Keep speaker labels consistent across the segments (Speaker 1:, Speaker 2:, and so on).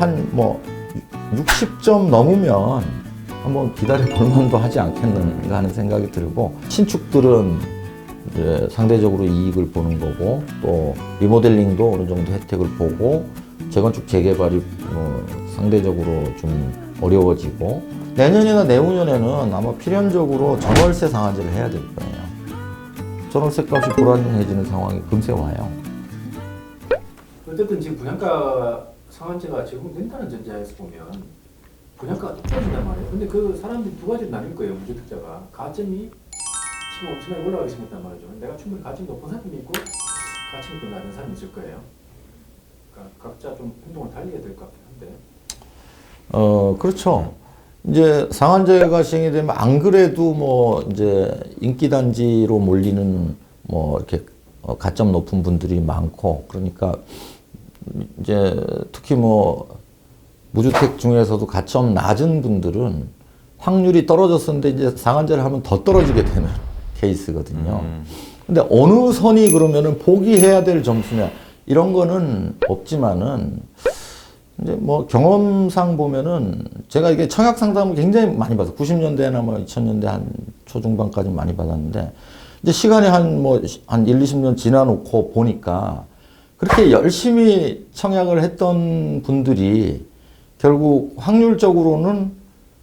Speaker 1: 한 뭐 60점 넘으면 한번 기다려 볼 만도 하지 않겠는가 하는 생각이 들고 신축들은 이제 상대적으로 이익을 보는 거고 또 리모델링도 어느 정도 혜택을 보고 재건축 재개발이 어, 상대적으로 좀 어려워지고 내년이나 내후년에는 아마 필연적으로 전월세 상한제를 해야 될 거예요. 전월세 값이 불안해지는 상황이 금세 와요.
Speaker 2: 어쨌든 지금 분양가 상한제가 적용된다는 전제하에서 보면 분양가가 똑떨어진단 말이에요. 근데 그 사람들이 두 가지로 나뉠 거예요. 무주택자가 가점이 지금 엄청나게 올라가기 시작했단 말이죠. 내가 충분히 가점이 높은 사람이 있고 가점이 또 낮은 사람이 있을 거예요. 그러니까 각자 좀 행동을 달리해야 될것 같긴 한데.
Speaker 1: 어, 그렇죠. 이제 상한제가 시행이 되면 안 그래도 뭐 이제 인기단지로 몰리는 뭐 이렇게 어, 가점 높은 분들이 많고 그러니까 이제 특히 뭐 무주택 중에서도 가점 낮은 분들은 확률이 떨어졌었는데 이제 상한제를 하면 더 떨어지게 되는 케이스거든요.
Speaker 3: 음.
Speaker 1: 근데 어느 선이 그러면은 포기해야 될 점수냐 이런 거는 없지만은 이제 뭐 경험상 보면은 제가 이게 청약 상담을 굉장히 많이 받았어요. 90년대나 뭐 2000년대 한 초중반까지 많이 받았는데 이제 시간이 한 뭐한 1, 20년 지나놓고 보니까 그렇게 열심히 청약을 했던 분들이 결국 확률적으로는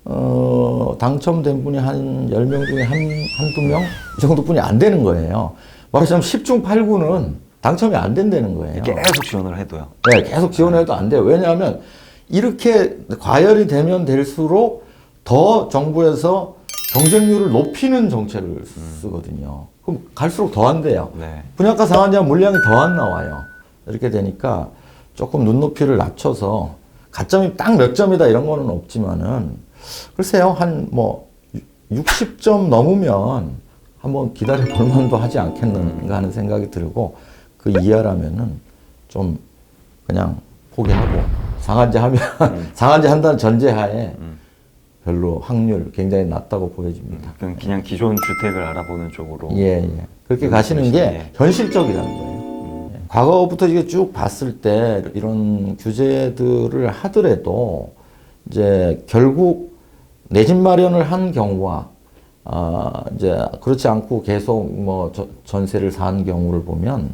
Speaker 1: 어, 당첨된 분이 한 10명 중에 한, 한두 명? 이 정도뿐이 안 되는 거예요. 말하자면 10중 8구는 당첨이 안 된다는 거예요.
Speaker 3: 계속 지원을 해도요.
Speaker 1: 네, 계속 지원해도 안 돼요. 왜냐하면 이렇게 과열이 되면 될수록 더 정부에서 경쟁률을 높이는 정책을 쓰거든요. 그럼 갈수록 더 안 돼요.
Speaker 3: 네.
Speaker 1: 분양가 상한제 물량이 더 안 나와요. 이렇게 되니까 조금 눈높이를 낮춰서 가점이 딱 몇 점이다 이런 거는 없지만은 글쎄요 한 뭐 60점 넘으면 한번 기다려 볼 만도 하지 않겠는가 하는 생각이 들고 그 이하라면은 좀 그냥 포기하고 상한제 하면 상한제 한다는 전제하에
Speaker 3: 음.
Speaker 1: 별로 확률 굉장히 낮다고 보여집니다.
Speaker 3: 그냥, 그냥 기존 주택을 알아보는 쪽으로.
Speaker 1: 예, 예. 그렇게
Speaker 3: 음,
Speaker 1: 가시는 게
Speaker 3: 예.
Speaker 1: 현실적이라는 거예요. 예. 과거부터 이게 쭉 봤을 때 이런 규제들을 하더라도 이제 결국 내 집 마련을 한 경우와 아, 이제 그렇지 않고 계속 뭐 저- 전세를 산 경우를 보면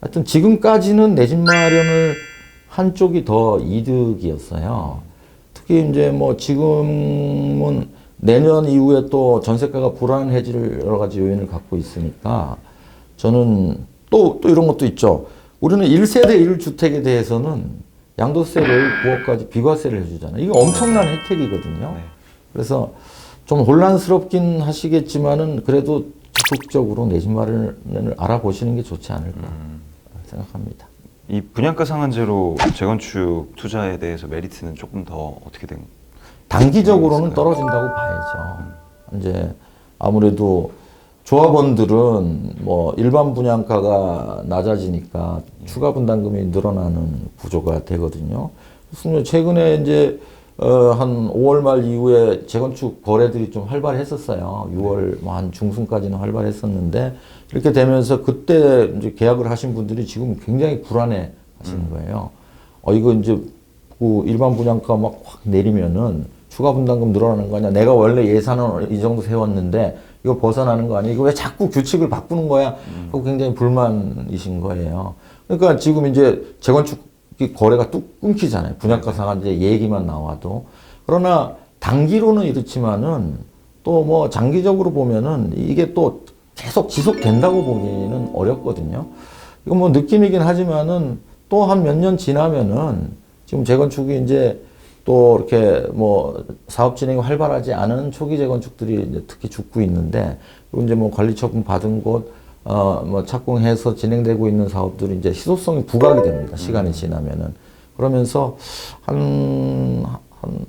Speaker 1: 하여튼 지금까지는 내 집 마련을 한 쪽이 더 이득이었어요. 특히 이제 뭐 지금은 내년 이후에 또 전세가가 불안해질 여러 가지 요인을 갖고 있으니까 저는 또, 또 이런 것도 있죠. 우리는 1세대 1주택에 대해서는 양도세를 9억까지 비과세를 해주잖아요. 이게 엄청난 혜택이거든요.
Speaker 3: 네.
Speaker 1: 그래서 좀 혼란스럽긴 하시겠지만은 그래도 적극적으로 내집 마련을 알아보시는 게 좋지 않을까
Speaker 3: 음.
Speaker 1: 생각합니다.
Speaker 3: 이 분양가 상한제로 재건축 투자에 대해서 메리트는 조금 더 어떻게 된?
Speaker 1: 단기적으로는? 떨어진다고 봐야죠. 이제 아무래도 조합원들은 뭐 일반 분양가가 낮아지니까 추가 분담금이 늘어나는 구조가 되거든요. 그래서 최근에 이제 어, 한 5월 말 이후에 재건축 거래들이 좀 활발했었어요. 6월 뭐 한 중순까지는 활발했었는데 이렇게 되면서 그때 이제 계약을 하신 분들이 지금 굉장히 불안해 하시는 거예요. 어, 이거 이제 그 일반 분양가 막 확 내리면은 추가 분담금 늘어나는 거 아니야? 내가 원래 예산은 이 정도 세웠는데 이거 벗어나는 거 아니야? 이거 왜 자꾸 규칙을 바꾸는 거야? 하고 굉장히 불만이신 거예요. 그러니까 지금 이제 재건축 거래가 뚝 끊기잖아요. 분양가 상한제 얘기만 나와도. 그러나 단기로는 이렇지만은 또 뭐 장기적으로 보면은 이게 또 계속 지속된다고 보기는 어렵거든요. 이건 뭐 느낌이긴 하지만은 또 한 몇 년 지나면은 지금 재건축이 이제 또 이렇게 뭐 사업 진행이 활발하지 않은 초기 재건축들이 특히 죽고 있는데 그리고 이제 뭐 관리 처분 받은 곳 어 뭐 착공해서 진행되고 있는 사업들이 이제 희소성이 부각이 됩니다. 시간이 지나면은 그러면서 한 한뭐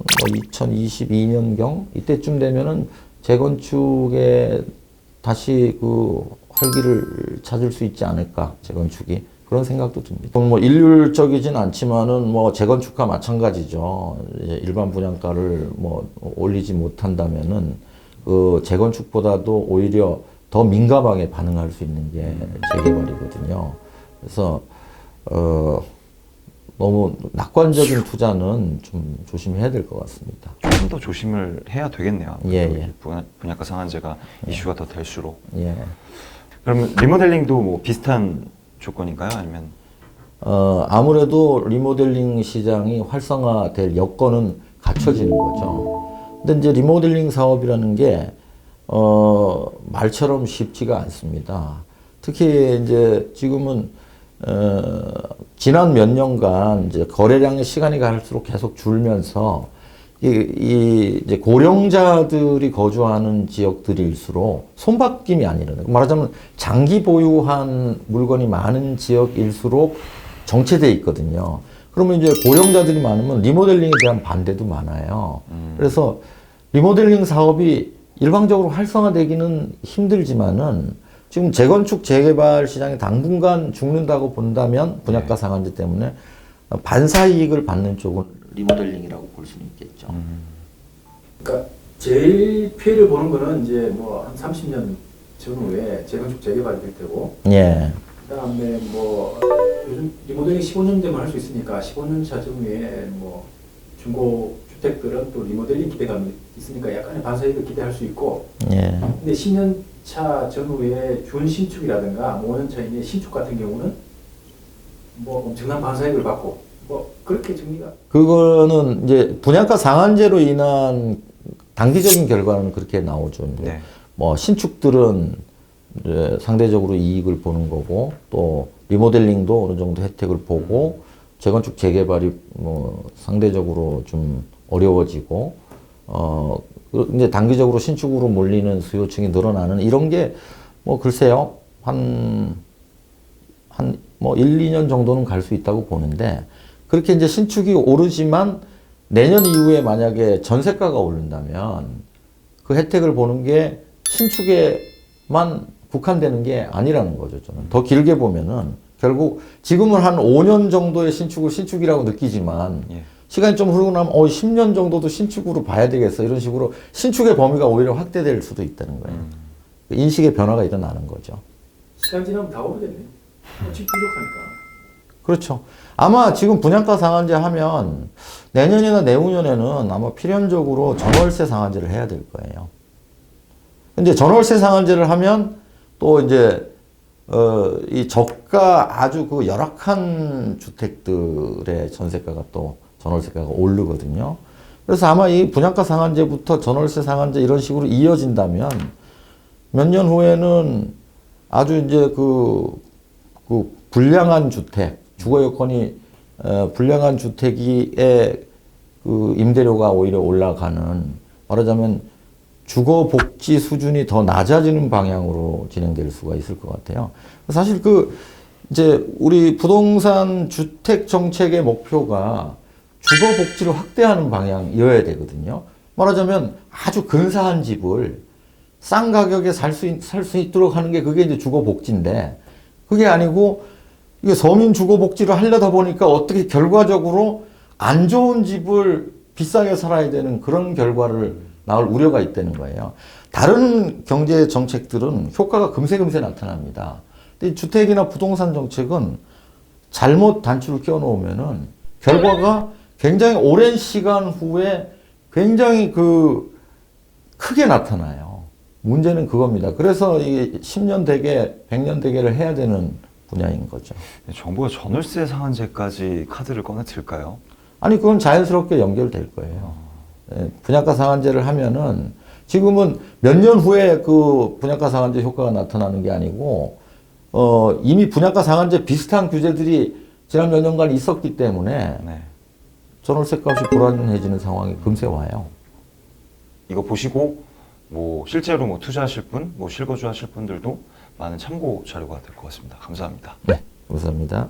Speaker 1: 2022년경 이때쯤 되면은 재건축에 다시 그 활기를 찾을 수 있지 않을까 재건축이 그런 생각도 듭니다. 뭐 일률적이진 않지만은 뭐 재건축과 마찬가지죠. 일반 분양가를 뭐 올리지 못한다면은 그 재건축보다도 오히려 더 민감하게 반응할 수 있는 게 재개발이거든요. 그래서 어. 너무 낙관적인 투자는 좀 조심해야 될 것 같습니다.
Speaker 3: 조금 더 조심을 해야 되겠네요.
Speaker 1: 예, 예.
Speaker 3: 분양가 상한제가 이슈가 더 될수록.
Speaker 1: 예.
Speaker 3: 그러면 리모델링도 뭐 비슷한 조건인가요? 아니면
Speaker 1: 어, 아무래도 리모델링 시장이 활성화될 여건은 갖춰지는 거죠. 근데 이제 리모델링 사업이라는 게, 어, 말처럼 쉽지가 않습니다. 특히 이제 지금은, 어, 지난 몇 년간 이제 거래량의 시간이 갈수록 계속 줄면서 이, 이 이제 고령자들이 거주하는 지역들일수록 손바뀜이 아니라 말하자면 장기 보유한 물건이 많은 지역일수록 정체돼 있거든요. 그러면 이제 고령자들이 많으면 리모델링에 대한 반대도 많아요. 그래서 리모델링 사업이 일방적으로 활성화되기는 힘들지만은 지금 재건축 재개발 시장이 당분간 죽는다고 본다면 분양가 상한제 때문에 반사 이익을 받는 쪽은 리모델링이라고 볼 수는 있겠죠.
Speaker 2: 그러니까 제일 피해를 보는 거는 이제 뭐 한 30년 전후에 재건축 재개발이 될 테고
Speaker 1: 예.
Speaker 2: 그다음에 뭐 요즘 리모델링 15년 되면 할 수 있으니까 15년 차 전후에 뭐 중고 주택들은 또 리모델링 기대감이 있으니까 약간의 반사이익을 기대할 수 있고
Speaker 1: 예.
Speaker 2: 근데 10년 차 전후에 준신축이라든가 5년 차 이내 신축 같은 경우는 뭐 엄청난 반사이익을 받고 뭐 그렇게 정리가
Speaker 1: 그거는 이제 분양가 상한제로 인한 단기적인 결과는 그렇게 나오죠. 이제
Speaker 3: 네.
Speaker 1: 뭐 신축들은 이제 상대적으로 이익을 보는 거고 또 리모델링도 어느 정도 혜택을 보고 재건축 재개발이 뭐 상대적으로 좀 어려워지고 어그 이제 단기적으로 신축으로 몰리는 수요층이 늘어나는 이런 게 뭐 글쎄요 한 한 뭐 1, 2년 정도는 갈 수 있다고 보는데 그렇게 이제 신축이 오르지만 내년 이후에 만약에 전세가가 오른다면 그 혜택을 보는 게 신축에만 국한되는 게 아니라는 거죠. 저는 더 길게 보면은 결국 지금은 한 5년 정도의 신축을 신축이라고 느끼지만
Speaker 3: 예.
Speaker 1: 시간이 좀 흐르고 나면 어 10년 정도도 신축으로 봐야 되겠어 이런 식으로 신축의 범위가 오히려 확대될 수도 있다는 거예요. 그 인식의 변화가 일어나는 거죠.
Speaker 2: 시간 지나면 다 오르겠네. 집 부족하니까.
Speaker 1: 그렇죠. 아마 지금 분양가 상한제 하면 내년이나 내후년에는 아마 필연적으로 전월세 상한제를 해야 될 거예요. 근데 전월세 상한제를 하면 또 이제 어, 이 저가 아주 그 열악한 주택들의 전세가가 또 전월세가가 오르거든요. 그래서 아마 이 분양가 상한제부터 전월세 상한제 이런 식으로 이어진다면 몇 년 후에는 아주 이제 그, 그 불량한 주택, 주거 여건이 어, 불량한 주택이의 그 임대료가 오히려 올라가는 말하자면 주거 복지 수준이 더 낮아지는 방향으로 진행될 수가 있을 것 같아요. 사실 그 이제 우리 부동산 주택 정책의 목표가 주거 복지를 확대하는 방향이어야 되거든요. 말하자면 아주 근사한 집을 싼 가격에 살 수 살수 있도록 하는 게 그게 이제 주거 복지인데 그게 아니고 이게 서민 주거 복지를 하려다 보니까 어떻게 결과적으로 안 좋은 집을 비싸게 살아야 되는 그런 결과를 나올 우려가 있다는 거예요. 다른 경제 정책들은 효과가 금세금세 나타납니다. 근데 이 주택이나 부동산 정책은 잘못 단추를 끼워 놓으면은 결과가 굉장히 오랜 시간 후에 굉장히 그 크게 나타나요. 문제는 그겁니다. 그래서 이 10년 대계, 100년 대계를 해야 되는 분야인 거죠.
Speaker 3: 정부가 전월세 상한제까지 카드를 꺼내들까요?
Speaker 1: 아니 그건 자연스럽게 연결될 거예요. 예, 분양가 상한제를 하면은 지금은 몇 년 후에 그 분양가 상한제 효과가 나타나는 게 아니고 어 이미 분양가 상한제 비슷한 규제들이 지난 몇 년간 있었기 때문에
Speaker 3: 네.
Speaker 1: 전월세 값이 불안해지는 상황이 금세 와요.
Speaker 3: 이거 보시고 뭐 실제로 뭐 투자하실 분, 뭐 실거주하실 분들도 많은 참고 자료가 될 것 같습니다. 감사합니다.
Speaker 1: 네, 감사합니다.